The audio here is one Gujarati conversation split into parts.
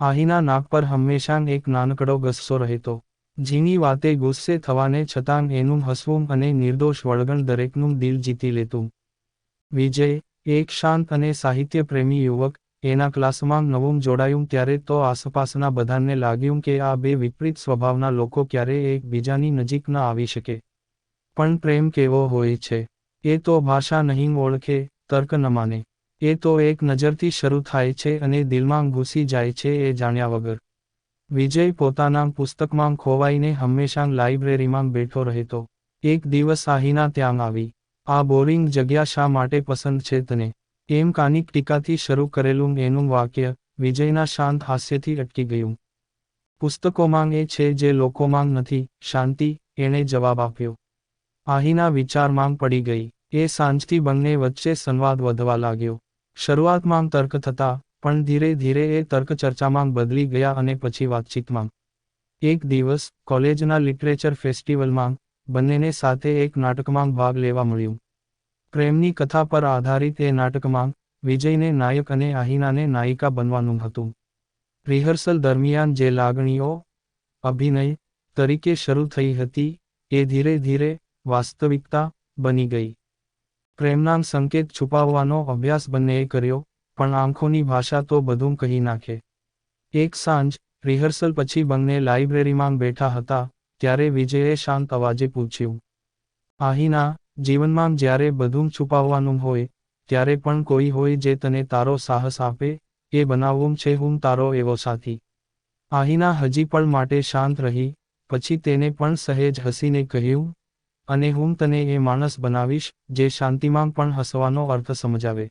આહીના નાક પર હંમેશા એક નાનકડો ગસ્સો રહેતો. જેની વાતે ગુસ્સે થવાને છતાં એનું હસવું અને નિર્દોષ વળગણ દરેકનું દિલ જીતી લેતું. વિજય, એક શાંત અને સાહિત્યપ્રેમી યુવક, એના ક્લાસમાં નવું જોડાયું ત્યારે તો આસપાસના બધાને લાગ્યું કે આ બે વિપરીત સ્વભાવના લોકો ક્યારેય એકબીજાની નજીક ન આવી શકે. પણ પ્રેમ કેવો હોય છે? એ તો ભાષા નહીં ઓળખે, તર્ક ન માને. એ તો એક નજરથી શરૂ થાય છે અને દિલમાં ઘૂસી જાય છે એ જાણ્યા વગર. વિજય પોતાના પુસ્તકમાં ખોવાઈને હંમેશા લાઇબ્રેરીમાં બેઠો રહેતો. એક દિવસ આહીના ત્યાં આવી. આ બોરિંગ જગ્યા શા માટે પસંદ છે તને? એમ કાનિક ટીકાથી શરૂ કરેલું એનું વાક્ય વિજયના શાંત હાસ્યથી અટકી ગયું. પુસ્તકોમાં એ છે જે લોકોમાં નથી, શાંતિ, એણે જવાબ આપ્યો. આહીના વિચારમાં પડી ગઈ. એ સાંજથી બંને વચ્ચે સંવાદ વધવા લાગ્યો. શરૂઆતમાં તર્ક થતા, પણ ધીરે ધીરે એ તર્ક ચર્ચામાં બદલી ગયા અને પછી વાતચીતમાં. એક દિવસ, કોલેજના લિટરેચર ફેસ્ટિવલમાં, બંનેને સાથે એક નાટકમાં ભાગ લેવા મળ્યું. પ્રેમની કથા પર આધારિત એ નાટકમાં, વિજયને નાયક અને આહિનાને નાયિકા બનવાનું હતું. રિહર્સલ દરમિયાન જે લાગણીઓ, અભિનય, તરીકે શરૂ થઈ હતી, એ ધીરે ધીરે વાસ્તવિકતા બની ગઈ. પ્રેમના સંકેત છુપાવવાનો અભ્યાસ બંનેએ કર્યો, પણ આંખોની ભાષા તો બધું કહી નાખે. એક સાંજ, રિહર્સલ પછી બંને લાઇબ્રેરીમાં બેઠા હતા, ત્યારે વિજયે શાંત અવાજે પૂછ્યું. આહીના, જીવનમાં જ્યારે બધું છુપાવવાનું હોય, ત્યારે પણ કોઈ હોય જે તને તારો સાહસ આપે, એ બનાવવું છે હું તારો એવો સાથી. આહીના હજી પણ માટે શાંત રહી, પછી તેને પણ સહેજ હસીને કહ્યું અને હું તને એ માણસ બનાવીશ, જે શાંતિમાં પણ હસવાનો અર્થ સમજાવે.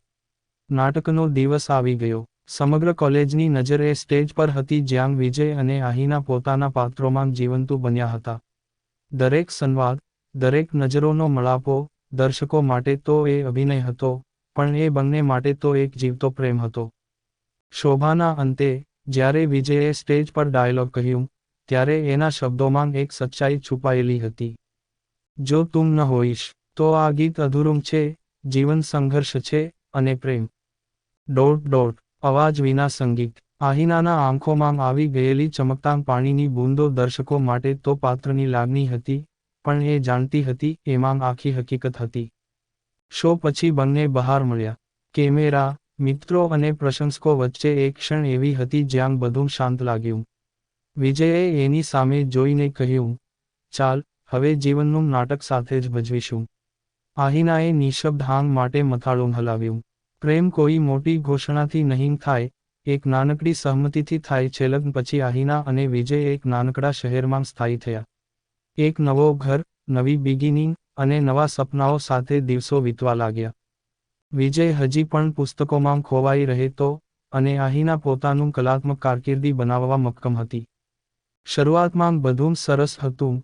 નાટકનો દિવસ આવી ગયો. સમગ્ર કોલેજની નજર એ સ્ટેજ પર હતી જ્યાં વિજય અને આહીના પોતાના પાત્રોમાં જીવંતુ બન્યા હતા. દરેક સંવાદ, દરેક નજરોનો મળાપો દર્શકો માટે તો એ અભિનય હતો, પણ એ બંને માટે તો એક જીવતો પ્રેમ હતો. શોભાના અંતે, જ્યારે વિજયે સ્ટેજ પર ડાયલોગ કહ્યું, ત્યારે એના શબ્દોમાં એક સચ્ચાઈ છુપાયેલી હતી. જો તુમ ન હોઈશ, તો આ ગીત અધૂરું છે, જીવન સંઘર્ષ છે અને પ્રેમ. ડોટ ડોટ, અવાજ વિના સંગીત. આહિનાના આંખોમાં આવી ગયેલી ચમકતાં પાણીની બૂંદો દર્શકો માટે તો પાત્રની લાગણી હતી, પણ એ જાણતી હતી, એમાં આખી હકીકત હતી. શો પછી બંને બહાર મળ્યા. કેમેરા, મિત્રો અને પ્રશંસકો વચ્ચે એક ક્ષણ એવી હતી જ્યાં બધું શાંત લાગ્યું. વિજયે એની સામે જોઈને કહ્યું, ચાલ હવે જીવનનું નાટક સાથે જ ભજવીશું. આહિનાએ નિશબ્દ હાંગ માટે મથાળું હલાવ્યું. પ્રેમ કોઈ મોટી ઘોષણાથી નહીં થાય, એક નાનકડી સહમતિથી થાય છે લગ્ન પછી આહિના અને વિજય એક નાનકડા શહેરમાં સ્થાયી થયા. એક નવો ઘર, નવી બિગિનિંગ અને નવા સપનાઓ સાથે દિવસો વીતવા લાગ્યા. વિજય હજી પણ પુસ્તકોમાં ખોવાઈ રહેતો અને આહિના પોતાનું કલાત્મક કારકિર્દી બનાવવા મક્કમ હતી. શરૂઆતમાં બધું સરસ હતું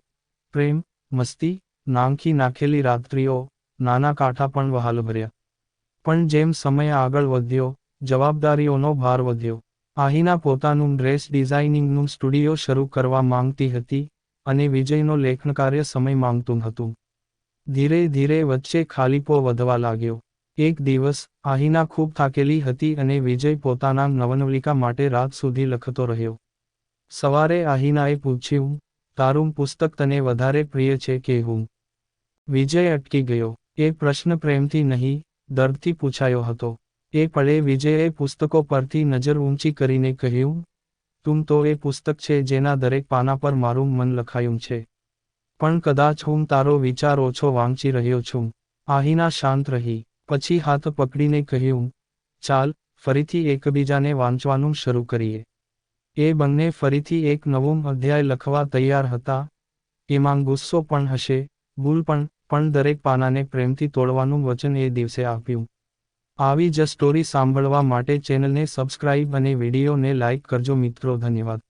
પ્રેમ, મસ્તી, નાંખી નાખેલી રાત્રિઓ, નાના કાંઠા પણ વહાલ ભર્યા પણ જેમ સમય આગળ વધ્યો, જવાબદારીઓનો ભાર વધ્યો. આહીના પોતાનું ડ્રેસ ડિઝાઇનિંગનું સ્ટુડિયો શરૂ કરવા માંગતી હતી અને વિજયનો લેખનકાર્ય સમય માંગતું હતું. ધીરે ધીરે વચ્ચે ખાલીપો વધવા લાગ્યો. એક દિવસ, આહીના ખૂબ થાકેલી હતી અને વિજય પોતાના નવનવલિકા માટે રાત સુધી લખતો રહ્યો. સવારે આહીનાએ પૂછ્યું તારું પુસ્તક તને વધારે પ્રિય છે કે હું? વિજય અટકી ગયો. એ પ્રશ્ન પ્રેમથી નહીં, દર્દથી પૂછાયો હતો. એ પળે વિજયે પુસ્તકો પરથી નજર ઊંચી કરીને કહ્યું, તું તો એ પુસ્તક છે જેના દરેક પાના પર મારું મન લખાયું છે. પણ કદાચ હું તારો વિચાર ઓછો વાંચી રહ્યો છું. આહીના શાંત રહી. પછી હાથ પકડીને કહ્યું, ચાલ, ફરીથી એકબીજાને વાંચવાનું શરૂ કરીએ. એ બંને ફરીથી એક નવો અધ્યાય લખવા તૈયાર હતા. એમાં ગુસ્સો પણ હશે, ભૂલ પણ પણ દરેક પાનાને પ્રેમથી તોડવાનું વચન એ દિવસે આપ્યું. આવી જ સ્ટોરી સાંભળવા માટે ચેનલને સબસ્ક્રાઇબ અને વિડીયોને લાઇક કરજો મિત્રો, ધન્યવાદ.